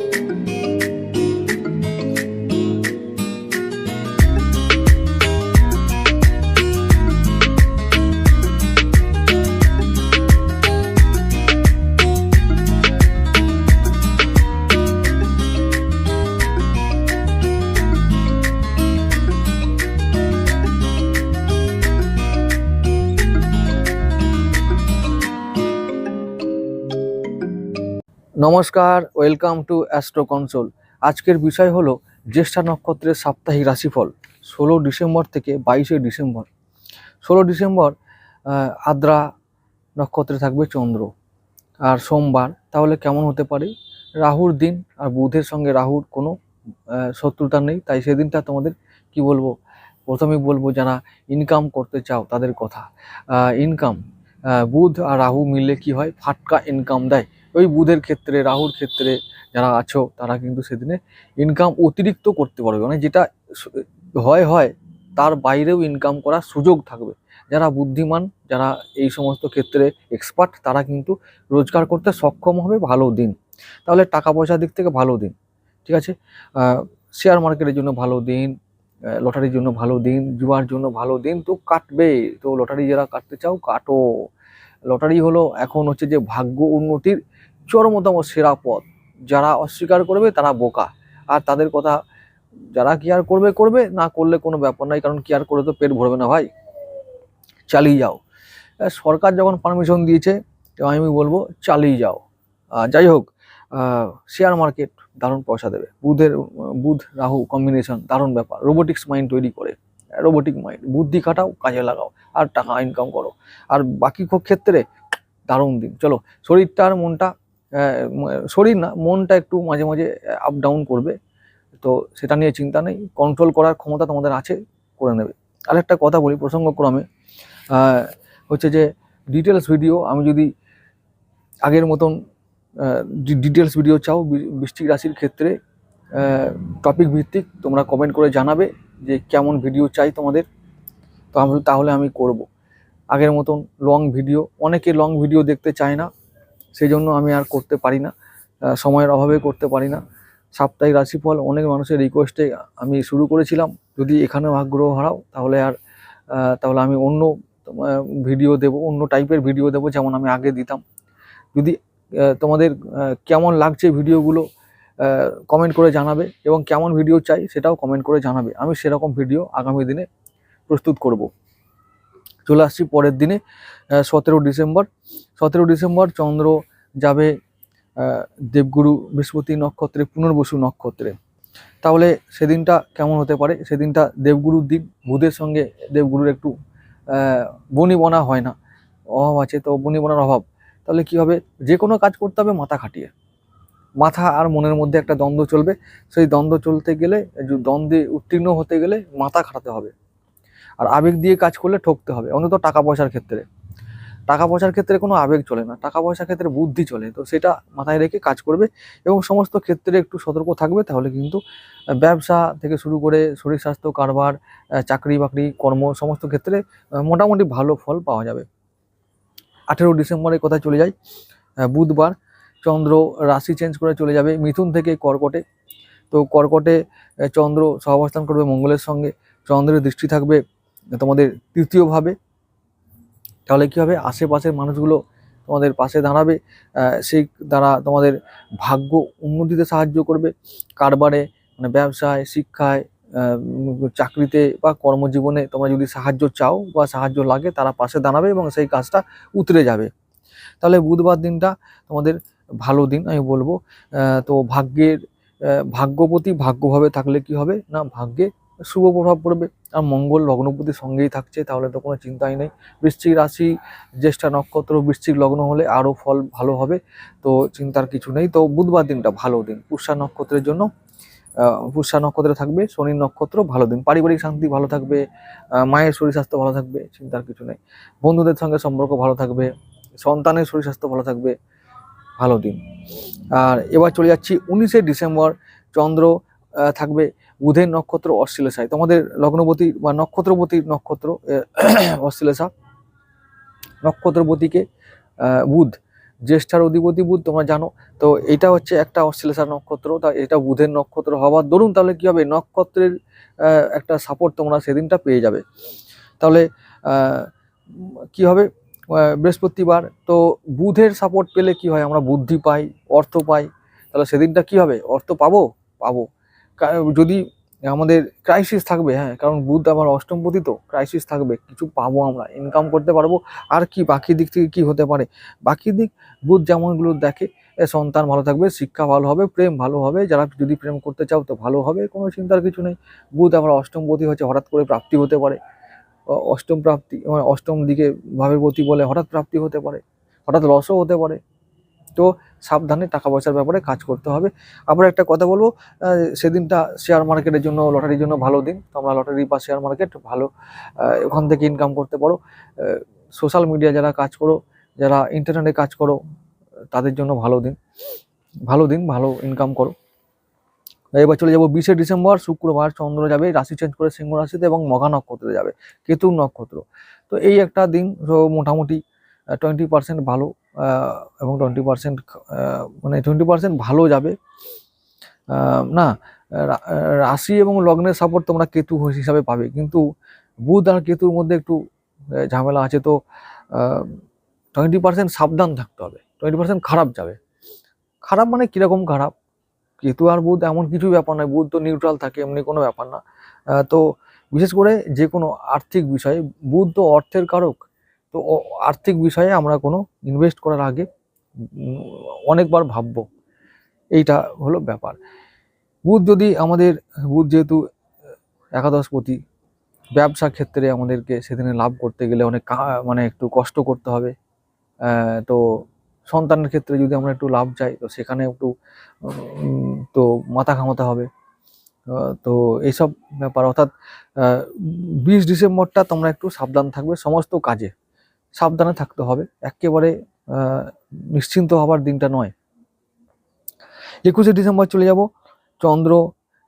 you. নমস্কার, welcome to astro console. আজকের বিষয় হলো জ্যেষ্ঠা নক্ষত্রের সাপ্তাহিক রাশিফল, ষোলো ডিসেম্বর থেকে বাইশে ডিসেম্বর। ষোলো ডিসেম্বর আদ্রা নক্ষত্রে থাকবে চন্দ্র। আর সোমবার, তাহলে কেমন হতে পারে? রাহুর দিন আর বুধের সঙ্গে রাহুর কোনো শত্রুতা নেই, তাই সেদিনটা তোমাদের কি বলব? প্রথমেই বলব যারা ইনকাম করতে চাও তাদের কথা। ইনকাম বুধ আর রাহু মিলে কি হয়? ফাটকা ইনকাম দেয়। ওই বুধের ক্ষেত্রে, রাহুর ক্ষেত্রে যারা আছো, তারা কিন্তু সেদিনে ইনকাম অতিরিক্ত করতে পারবে। মানে যেটা হয় হয়, তার বাইরেও ইনকাম করার সুযোগ থাকবে। যারা বুদ্ধিমান, যারা এই সমস্ত ক্ষেত্রে এক্সপার্ট তারা কিন্তু রোজগার করতে সক্ষম হবে ভালো দিন। তাহলে টাকা পয়সার দিক থেকে ভালো দিন, ঠিক আছে? শেয়ার মার্কেটের জন্য ভালো দিন লটারির জন্য ভালো দিন, জুয়ার জন্য ভালো দিন তো কাটবে। তো লটারি যারা কাটতে চাও, কাটো। লটারি হলো এখন হচ্ছে যে ভাগ্য উন্নতির চরমতম সেরা পথ। যারা অস্বীকার করবে, তারা বোকা। আর তাদের কথা যারা কেয়ার করবে করবে। না করলে কোনো ব্যাপার নাই, কারণ কেয়ার করে তো পেট ভরবে না ভাই। চালিয়ে যাও। সরকার যখন পারমিশন দিয়েছে, তো আমি বলব, চালিয়ে যাও। যাই হোক শেয়ার মার্কেট দারুণ পয়সা দেবে। বুধের, বুধ, রাহু কম্বিনেশন দারুণ ব্যাপার। রোবোটিক্স মাইন্ড তৈরি করে। রোবোটিক মাইন্ড বুদ্ধি খাটাও, কাজে লাগাও। আর টাকা ইনকাম করো। আর বাকি ক্ষেত্রে দারুণ দিন। চলো, শরীরটা আর মনটা শরীর না, মনটা একটু মাঝে মাঝে আপ ডাউন করবে। তো সেটা নিয়ে চিন্তা নেই কন্ট্রোল করার ক্ষমতা তোমাদের আছে, করে নেবে। আর একটা কথা বলি প্রসঙ্গক্রমে হচ্ছে যে ডিটেলস ভিডিও আমি যদি আগের মতন ডিটেলস ভিডিও চাও, বি- বৃশ্চিক রাশির ক্ষেত্রে টপিক ভিত্তিক, তোমরা কমেন্ট করে জানাবে যে কেমন ভিডিও চাই তোমাদের। তো আমি, তাহলে আমি করব। আগের মতন লং ভিডিও অনেকে লং ভিডিও দেখতে চায় না। সেই জন্য আমি আর করতে পারি না সময়ের অভাবে করতে পারি না। সাপ্তাহিক রাশিফল, অনেক মানুষের রিকোয়েস্টে আমি শুরু করেছিলাম। যদি এখানেও আগ্রহ হারাও, তাহলে আর তাহলে আমি অন্য ভিডিও দেব, অন্য টাইপের ভিডিও দেব যেমন আমি আগে দিতাম। যদি তোমাদের কেমন লাগছে ভিডিওগুলো কমেন্ট করে জানাবে এবং কেমন ভিডিও চাই সেটাও কমেন্ট করে জানাবে। আমি সেরকম ভিডিও আগামী দিনে প্রস্তুত করব। চলে আসছি পরের দিনে সতেরো ডিসেম্বর। সতেরো ডিসেম্বর চন্দ্র যাবে দেবগুরু বৃহস্পতি নক্ষত্রে পুনর্বসু নক্ষত্রে। তাহলে সেদিনটা কেমন হতে পারে? সেদিনটা দেবগুরুর দিন বুধের সঙ্গে দেবগুরুর একটু আহ, বনি বনা হয় না। অভাব আছে তো বনি বনার অভাব। তাহলে কি হবে? যে কোনো কাজ করতে হবে মাথা খাটিয়ে। মাথা আর মনের মধ্যে একটা দ্বন্দ্ব চলবে। সেই দ্বন্দ্ব চলতে গেলে দ্বন্দ্বে উত্তীর্ণ হতে গেলে মাথা খাটাতে হবে। আর আবেগ দিয়ে কাজ করলে ঠকতে হবে। অন্তত টাকা পয়সার ক্ষেত্রে। টাকা পয়সার ক্ষেত্রে কোনো আবেগ চলে না। টাকা পয়সার ক্ষেত্রে বুদ্ধি চলে। তো সেটা মাথায় রেখে কাজ করবে এবং সমস্ত ক্ষেত্রে একটু সতর্ক থাকবে, তাহলে কিন্তু ব্যবসা থেকে শুরু করে শরীর স্বাস্থ্য, কারবার চাকরি বাকরি, কর্ম সমস্ত ক্ষেত্রে মোটামুটি ভালো ফল পাওয়া যাবে। আঠেরো ডিসেম্বরের কথা চলে যাই। বুধবার চন্দ্র রাশি চেঞ্জ করে চলে যাবে মিথুন থেকে কর্কটে। তো কর্কটে চন্দ্র সহাবস্থান করবে মঙ্গলের সঙ্গে। চন্দ্রের দৃষ্টি থাকবে তোমাদের তৃতীয়ভাবে তাহলে কী হবে? আশেপাশের মানুষগুলো তোমাদের পাশে দাঁড়াবে সেই দ্বারা তোমাদের ভাগ্য উন্নতিতে সাহায্য করবে। কারবারে মানে ব্যবসায়, শিক্ষায় চাকরিতে বা কর্মজীবনে তোমরা যদি সাহায্য চাও বা সাহায্য লাগে, তারা পাশে দাঁড়াবে এবং সেই কাজটা উতরে যাবে। তাহলে বুধবার দিনটা তোমাদের ভালো দিন, আমি বলব। তো ভাগ্যের ভাগ্যপতি ভাগ্যভাবে থাকলে কি হবে? না, ভাগ্যে শুভ প্রভাব পড়বে। আর মঙ্গল লগ্নপতির সঙ্গেই থাকছে, তাহলে তো কোনো চিন্তাই নেই। বৃশ্চিক রাশি, জ্যেষ্ঠা নক্ষত্র, বৃশ্চিক লগ্ন হলে আরও ফল ভালো হবে, তো চিন্তার কিছু নেই। তো বুধবার দিনটা ভালো দিন, পুষ্যা নক্ষত্রের জন্য। পুষ্যা নক্ষত্রে থাকবে শনির নক্ষত্র ভালো দিন, পারিবারিক শান্তি ভালো থাকবে মায়ের শরীর স্বাস্থ্য ভালো থাকবে, চিন্তার কিছু নেই। বন্ধুদের সঙ্গে সম্পর্ক ভালো থাকবে, সন্তানের শরীর স্বাস্থ্য ভালো থাকবে, ভালো দিন। আর এবার চলে যাচ্ছি উনিশে ডিসেম্বর, চন্দ্র থাকবে বুধের নক্ষত্র অশ্লেষায় তোমাদের লগ্নপতি বা নক্ষত্রপতি নক্ষত্র অশ্লেষা নক্ষত্রপতিকে বুধ, জ্যেষ্ঠার অধিপতি বুধ, তোমরা জানো। তো এটা হচ্ছে একটা অশ্লেষা নক্ষত্র, তা এটা বুধের নক্ষত্র হওয়ার দরুন তাহলে কি হবে? নক্ষত্রের একটা সাপোর্ট তোমরা সেদিনটা পেয়ে যাবে। তাহলে কি হবে? বৃহস্পতিবার। তো বুধের সাপোর্ট পেলে কি হয়? আমরা বুদ্ধি পাই, অর্থ পাই। তাহলে সেদিনটা কি হবে? অর্থ পাবো? পাবো। যদি আমাদের ক্রাইসিস থাকবে হ্যাঁ কারণ বুধ আমার অষ্টমপতি তো ক্রাইসিস থাকবে, কিছু পাবো আমরা ইনকাম করতে পারব, আর কি, বাকি দিক থেকে কি হতে পারে? বাকি দিক, বুধ যেমনগুলো দেখে সন্তান ভালো থাকবে, শিক্ষা ভালো হবে, প্রেম ভালো হবে, যারা যদি প্রেম করতে চাও তো ভালো হবে, কোনো চিন্তার কিছু নেই। বুধ আবার অষ্টমপতি হচ্ছে হঠাৎ করে প্রাপ্তি হতে পারে। অষ্টম প্রাপ্তি মানে অষ্টম দিকে ভাবের প্রতি বলে হঠাৎ প্রাপ্তি হতে পারে, হঠাৎ লসও হতে পারে। তো সাবধানে টাকা পয়সার ব্যাপারে কাজ করতে হবে। আবার একটা কথা বলব সেদিনটা শেয়ার মার্কেটের জন্য লটারির জন্য ভালো দিন। তোমরা লটারি বা শেয়ার মার্কেট ভালো ওখান থেকে ইনকাম করতে পারো। সোশ্যাল মিডিয়া যারা কাজ করো, যারা ইন্টারনেটে কাজ করো, তাদের জন্য ভালো দিন। ভালো দিন, ভালো ইনকাম করো। এবার চলে যাব বিশে ডিসেম্বর, শুক্রবার চন্দ্র যাবে, রাশি চেঞ্জ করে সিংহ রাশিতে এবং মঘা নক্ষত্রে যাবে, কেতু নক্ষত্র। তো এই একটা দিন মোটামুটি টোয়েন্টি পার্সেন্ট ভালো। এবং টোয়েন্টি পার্সেন্ট মানে টোয়েন্টি পার্সেন্ট ভালো যাবে। না রাশি এবং লগ্নের সাপোর্ট তোমরা কেতু হিসাবে পাবে। কিন্তু বুধ আর কেতুর মধ্যে একটু ঝামেলা আছে তো টোয়েন্টি পার্সেন্ট সাবধান থাকতে হবে। টোয়েন্টি পার্সেন্ট খারাপ যাবে। খারাপ মানে কীরকম খারাপ? কেতু আর বুধ এমন কিছু ব্যাপার নয়। বুধ তো নিউট্রাল থাকে, এমনি কোনো ব্যাপার না। তো বিশেষ করে যে কোনো আর্থিক বিষয়ে, বুধ তো অর্থের কারক। তো আর্থিক বিষয়ে আমরা কোনো ইনভেস্ট করার আগে অনেকবার ভাববো। এইটা হলো ব্যাপার। বুধ যদি আমাদের, বুধ যেহেতু একাদশপতি ব্যবসা ক্ষেত্রে আমাদেরকে সেদিনে লাভ করতে গেলে অনেক মানে একটু কষ্ট করতে হবে। তো সন্তানের ক্ষেত্রে যদি আমরা একটু লাভ চাই, তো সেখানে একটু তো মাথা ঘামাতে হবে। তো এইসব ব্যাপার। অর্থাৎ বিশ ডিসেম্বরটা তোমরা একটু সাবধান থাকবে সমস্ত কাজে। সাবধানে থাকতে হবে। একেবারে নিশ্চিন্ত হবার দিনটা নয়। একুশে ডিসেম্বর চলে যাব। চন্দ্র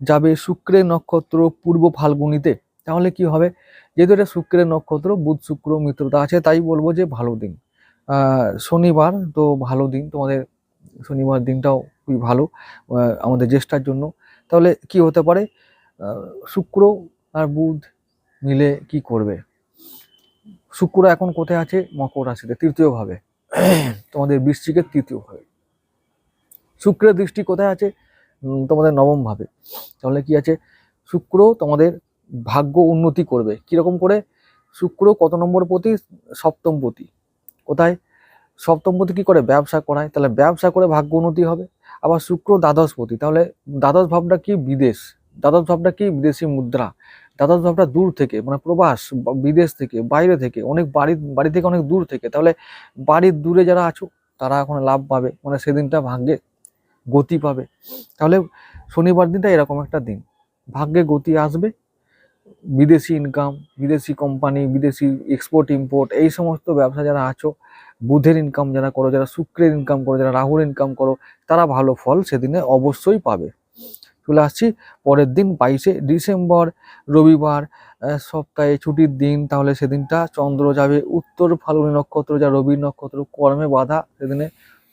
যাবে শুক্রের নক্ষত্র পূর্ব ফাল্গুনিতে। তাহলে কি হবে? যেহেতু এটা শুক্রের নক্ষত্র, বুধ, শুক্র মিত্রতা আছে, তাই বলব যে ভালো দিন। শনিবার তো ভালো দিন, তোমাদের শনিবার দিনটাও খুবই ভালো আমাদের জ্যেষ্ঠার জন্য। তাহলে কি হতে পারে? শুক্র আর বুধ মিলে কি করবে? শুক্র এখন কোথায় আছে? মকর রাশিতে, তৃতীয় ভাবে। তোমাদের বৃশ্চিকের তৃতীয় ভাবে। শুক্রের দৃষ্টি কোথায় আছে? তোমাদের নবম ভাবে। তাহলে কি আছে? শুক্র তোমাদের ভাগ্য উন্নতি করবে। কীরকম করে? শুক্র কত নম্বর প্রতি সপ্তম প্রতি কোথায়? সপ্তম প্রতি কী করে? ব্যবসা করায়। তাহলে ব্যবসা করে ভাগ্য উন্নতি হবে। আবার শুক্র দ্বাদশ পতি। তাহলে দ্বাদশ ভাবটা কি? বিদেশ। দ্বাদশ ভাবটা কি বিদেশি মুদ্রা? দ্বাদশ ভাবটা দূর থেকে মানে প্রবাস বিদেশ থেকে, বাইরে থেকে, অনেক বাড়ি বাড়ি থেকে অনেক দূর থেকে, তাহলে বাড়ির দূরে যারা আছো, তারা এখন লাভ পাবে মানে সেদিনটা ভাগ্যে গতি পাবে। তাহলে শনিবার দিনটা এরকম একটা দিন, ভাগ্যে গতি আসবে, বিদেশি ইনকাম বিদেশি কোম্পানি বিদেশি এক্সপোর্ট ইম্পোর্ট এই সমস্ত ব্যবসা যারা আছো, বুধের ইনকাম যারা করো, যারা শুক্রের ইনকাম করো, যারা রাহুর ইনকাম করো, তারা ভালো ফল সেদিনে অবশ্যই পাবে। চলে আসছি। পরের দিন বাইশে ডিসেম্বর, রবিবার সপ্তাহে ছুটির দিন, তাহলে সেদিনটা চন্দ্র যাবে উত্তর ফাল্গুনী নক্ষত্র, যা রবি নক্ষত্র। কর্মে বাধা সেদিনে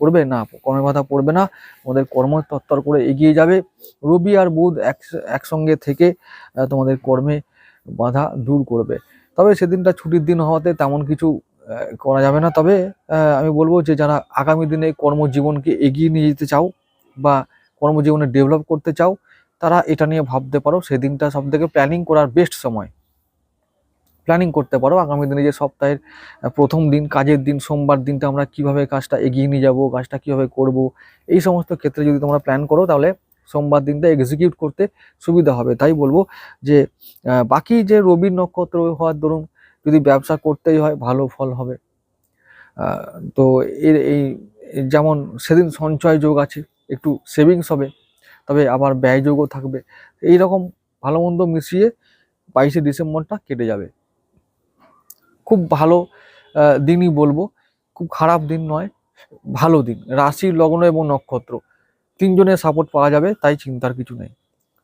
পড়বে না, কর্মে বাধা পড়বে না। আমাদের কর্ম তত্তর করে এগিয়ে যাবে। রবি আর বুধ এক, একসঙ্গে থেকে তোমাদের কর্মে বাধা দূর করবে। তবে সেদিনটা ছুটির দিন হওয়াতে তেমন কিছু করা যাবে না। তবে আমি বলব যে যারা আগামী দিনে কর্মজীবনকে এগিয়ে নিয়ে যেতে চাও বা কর্মজীবনে ডেভেলপ করতে চাও তারা এটা নিয়ে ভাবতে পারো, সেদিনটা সব থেকে প্ল্যানিং করার বেস্ট সময়। প্ল্যানিং করতে পারো, আগামী দিনে যে সপ্তাহের প্রথম দিন, কাজের দিন, সোমবার দিনটা আমরা কীভাবে কাজটা এগিয়ে নিয়ে যাব, কাজটা কীভাবে করব, এই সমস্ত ক্ষেত্রে যদি তোমরা প্ল্যান করো, তাহলে সোমবার দিনটা এক্সিকিউট করতে সুবিধা হবে। তাই বলব যে বাকি যে রবির নক্ষত্র হওয়ার দরুন যদি ব্যবসা করতেই হয়, ভালো ফল হবে। তো এর এই, যেমন সেদিন সঞ্চয় যোগ আছে, একটু সেভিংস হবে। তবে আবার ব্যয় যোগও থাকবে। এই রকম ভালো মন্দ মিশিয়ে বাইশে ডিসেম্বরটা কেটে যাবে। খুব ভালো দিনই বলব। খুব খারাপ দিন নয়, ভালো দিন। রাশি, লগ্ন এবং নক্ষত্র তিনজনের সাপোর্ট পাওয়া যাবে, তাই চিন্তার কিছু নেই।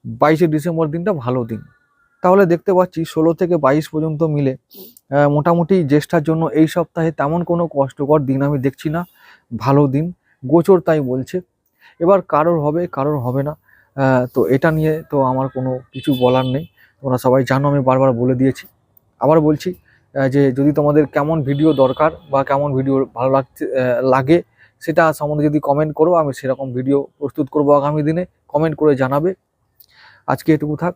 বাইশে ডিসেম্বর দিনটা ভালো দিন। তাহলে দেখতে পাচ্ছি ষোলো থেকে বাইশ পর্যন্ত মিলে মোটামুটি জ্যেষ্ঠার জন্য এই সপ্তাহে তেমন কোনো কষ্টকর দিন আমি দেখছি না। ভালো দিন, গোচর তাই বলছে। এবার কারোর হবে কারোর হবে না। তো এটা নিয়ে তো আমার কোনো কিছু বলার নেই। তোমরা সবাই জানো, আমি বারবার বলে দিয়েছি। আবার বলছি যে যদি তোমাদের কেমন ভিডিও দরকার বা কেমন ভিডিও ভালো লাগছে লাগে, সেটা সম্বন্ধে যদি কমেন্ট করো, আমি সেরকম ভিডিও প্রস্তুত করব আগামী দিনে। কমেন্ট করে জানাবে। আজকে এটুকু থাক।